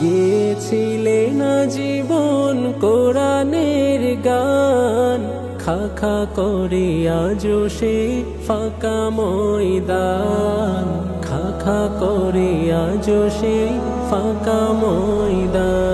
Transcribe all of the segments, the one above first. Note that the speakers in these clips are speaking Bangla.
গিয়েছিলে না জীবন কোরআনের গান খাখা করে আজো ফাঁকা ময়দান খাখা করে আজো ফাঁকা ময়দান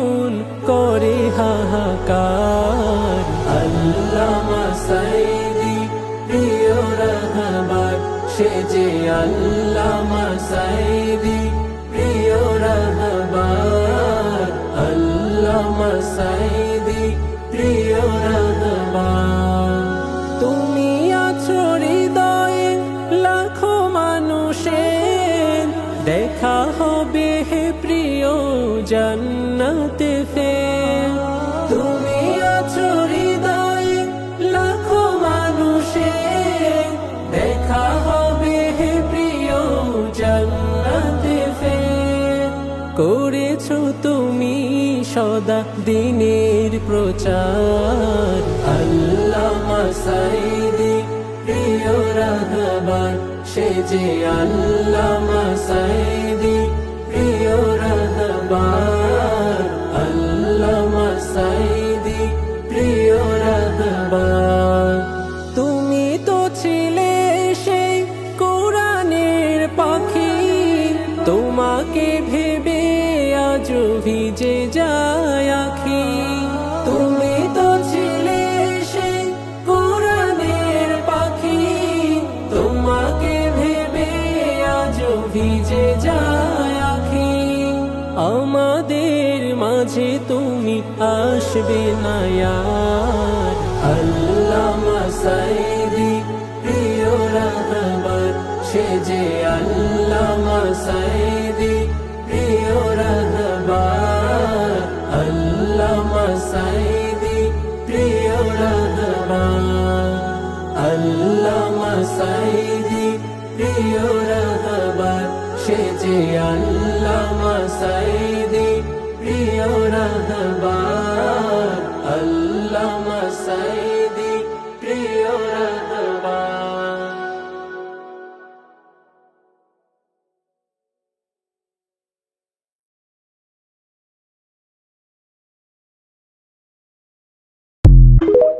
করে হাহাকার। আল্লামা সাইদি, প্রিয় রাহবার, সে যে আল্লামা সাইদি, প্রিয় রাহবার। আল্লামা সাইদি, প্রিয় রাহবার। জান্নাতে ফের। তুমি আছো হৃদয়ে লাখো মানুষের। দেখা হবে হে প্রিয় জান্নাতে ফের। করেছ তুমি সদা দিনের প্রচার। আল্লামা সাইদি, প্রিয় রাহবার, সে যে আল্লামা রাহবার তুমি তো ছিলে সেই কোরআনের পাখি। তোমাকে ভেবে আজ ভিজে যায় আখি। তুমি তো ছিলে পাখি। তোমাকে ভেবে আজ ভিজে আমাদের মাঝে তুমি আসবে না আল্লামা সাইদি, প্রিয় রাহবার, সে যে আল্লামা সাইদি, প্রিয় রাহবার। আল্লামা সাইদি, প্রিয় রাহবার। আল্লামা সাইদি, প্রিয় you.